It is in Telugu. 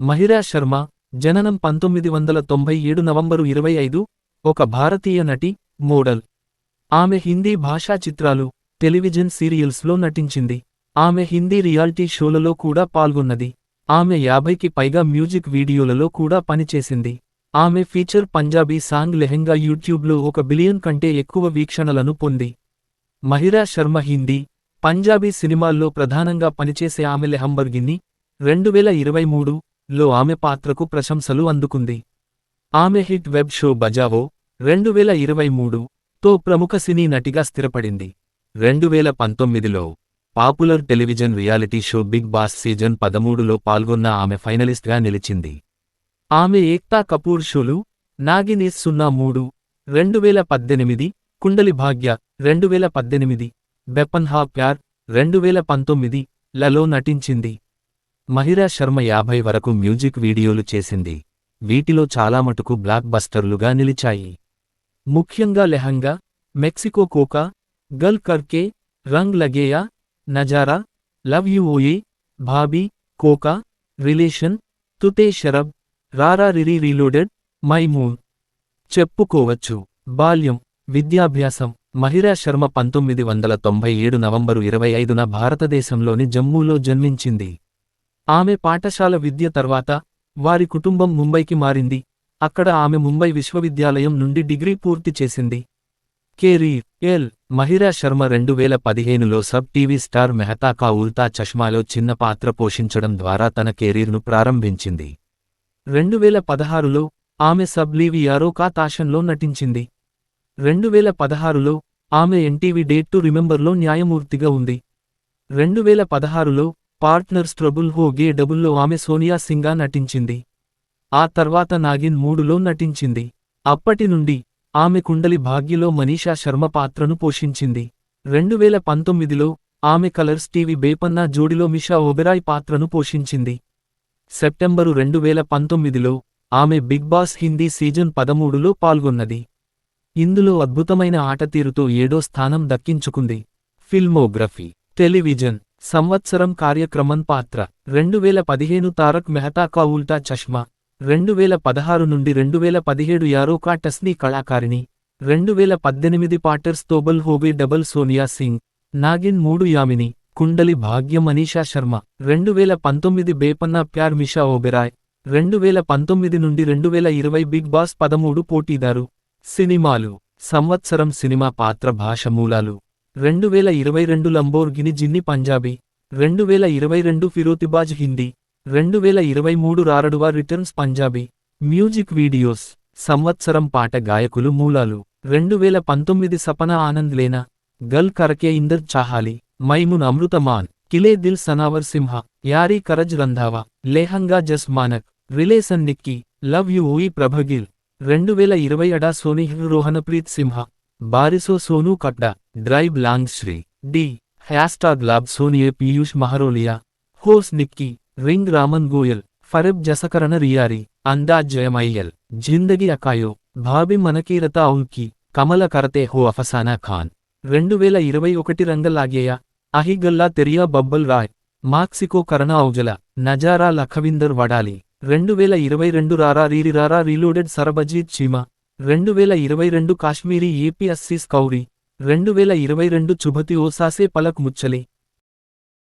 మహిరా శర్మ జననం పంతొమ్మిది వందల తొంభై ఏడు నవంబరు ఇరవై ఐదు ఒక భారతీయ నటి మోడల్. ఆమె హిందీ భాషా చిత్రాలు టెలివిజన్ సీరియల్స్లో నటించింది. ఆమె హిందీ రియాలిటీ షోలలో కూడా పాల్గొన్నది. ఆమె యాభైకి పైగా మ్యూజిక్ వీడియోలలో కూడా పనిచేసింది. ఆమె ఫీచర్ పంజాబీ సాంగ్ లెహెంగా యూట్యూబ్లో ఒక బిలియన్ కంటే ఎక్కువ వీక్షణలను పొంది. మహిరా శర్మ హిందీ పంజాబీ సినిమాల్లో ప్రధానంగా పనిచేసే ఆమె లెహంబర్గిన్ని రెండు వేల ఇరవై మూడు లో ఆమె పాత్రకు ప్రశంసలు అందుకుంది. ఆమె హిట్ వెబ్ షో బజావో రెండు వేల ఇరవై మూడు తో ప్రముఖ సినీ నటిగా స్థిరపడింది. రెండు వేల పంతొమ్మిదిలో popular television reality show Bigg Boss season పదమూడులో పాల్గొన్న ఆమె ఫైనలిస్ట్గా నిలిచింది. ఆమె ఏక్తా కపూర్ షోలు నాగినీస్ సున్నా మూడు రెండు వేల పద్దెనిమిది కుండలి భాగ్య రెండు వేల పద్దెనిమిది బెపన్హా ప్యార్ రెండు వేల పంతొమ్మిది లలో నటించింది. మహిరా శర్మ యాభై వరకు మ్యూజిక్ వీడియోలు చేసింది. వీటిలో చాలా మటుకు బ్లాక్ బస్టర్లుగా నిలిచాయి. ముఖ్యంగా Lehanga Mexico Koka Gal Karke Rang Lageya Nazara love you Oye Bhabhi Koka relation తుతే షరబ్ రారా రిరీ రీలోడెడ్ మై మూన్. చెప్పుకోవచ్చు. బాల్యం విద్యాభ్యాసం మహిరా శర్మ పంతొమ్మిది వందల తొంభై ఏడు నవంబరు ఇరవై ఐదున భారతదేశంలోని జమ్మూలో జన్మించింది. ఆమె పాఠశాల విద్య తర్వాత వారి కుటుంబం ముంబైకి మారింది. అక్కడ ఆమె ముంబై విశ్వవిద్యాలయం నుండి డిగ్రీ పూర్తి చేసింది. Career L. మహిరా శర్మ రెండు వేల పదిహేనులో సబ్ టీవీ స్టార్ మెహతా కా ఉల్తా చష్మాలో చిన్న పాత్ర పోషించడం ద్వారా తన కెరీర్ను ప్రారంభించింది. రెండు వేల పదహారులో ఆమె సబ్ లీవి యారో కా తాషన్లో నటించింది. రెండు వేల పదహారులో ఆమె ఎన్టీవీ డేట్ టు రిమెంబర్లో న్యాయమూర్తిగా ఉంది. రెండు వేల పదహారులో పార్ట్నర్స్ ట్రబుల్ హో గే డబుల్లో ఆమె సోనియా సింగా నటించింది. ఆ తర్వాత నాగిన్ మూడులో నటించింది. అప్పటి నుండి ఆమె కుండలి భాగ్యలో మనీషా శర్మ పాత్రను పోషించింది. రెండు వేల పంతొమ్మిదిలో ఆమె కలర్స్ టీవీ బేపన్నా జోడిలో మిషా ఒబెరాయ్ పాత్రను పోషించింది. సెప్టెంబరు రెండు వేల పంతొమ్మిదిలో ఆమె బిగ్ బాస్ హిందీ సీజన్ పదమూడులో పాల్గొన్నది. ఇందులో అద్భుతమైన ఆటతీరుతో ఏడో స్థానం దక్కించుకుంది. ఫిల్మోగ్రఫీ టెలివిజన్ సంవత్సరం కార్యక్రమం పాత్ర. రెండు వేల పదిహేను తారక్ మెహతా కా ఉల్టా చష్మా. రెండు వేల పదహారు నుండి రెండు వేల పదిహేడు యారోకా టస్నీ కళాకారిణి. రెండు వేల పద్దెనిమిది పాటర్స్ తోబల్ హోబే డబల్ సోనియా సింగ్. నాగిన్ మూడు యామిని. కుండలి భాగ్యం మనీషా శర్మ. రెండు వేల పంతొమ్మిది బేపన్నా ప్యార్ మిషా ఓబెరాయ్. రెండు వేల పంతొమ్మిది నుండి రెండు వేల ఇరవై బిగ్ బాస్ పదమూడు పోటీదారు. సినిమాలు. సంవత్సరం సినిమా పాత్ర భాష మూలాలు రెండు వేల ఇరవై రెండు లంబోర్గిని జిన్ని పంజాబీ రెండు వేల ఇరవై రెండు ఫిరోతిబాజ్ హిందీ రెండు వేల ఇరవై మూడు రారడువా రిటర్న్స్ పంజాబీ. మ్యూజిక్ వీడియోస్ సంవత్సరం పాట గాయకులు మూలాలు రెండు వేల పంతొమ్మిది సపన ఆనంద్ లేనా గల్ కరకే ఇందర్ చాహాలి మైమున్ అమృతమాన్ కిలే దిల్ సనావర్ సింహ Yaari Karaj Randhawa Lehanga Jass Manak relation Nikki love you ఊయి Prabhgill రెండు వేల ఇరవై అడా సోని రోహనప్రీత్ సింహ బారిసో సోనూ కట్డా డ్రైవ్ లాంగ్ శ్రీ డి హ్యాస్టాగ్ లాబ్ సోనియే పీయూష్ మహరోలియా హోస్ నిక్కీ రింగ్ రామన్ గోయల్ ఫరెబ్ జసకరణ రియారి అందాజ్ జయమయ్యల్ జిందగి అకాయో భాబి మనకీరత ఔకి కమల కరతే హో అఫసానా ఖాన్. రెండు వేల ఇరవై ఒకటి రంగలాగేయ అహిగల్లా తెరియా బబ్బల్ రాయ్ మాక్సికో కరణ ఔజల నజారా లఖవిందర్ వడాలి. రెండు వేల ఇరవై రెండు రారా రీరి రారా రీలోడెడ్ సరబజీత్ చీమా రెండు వేల ఇరవై రెండు కాశ్మీరీ ఏపీఎస్సీ స్కౌరీ కౌరీ రెండు వేల ఇరవై రెండు చుభతి ఓసాసే పలక్ ముచ్చలి.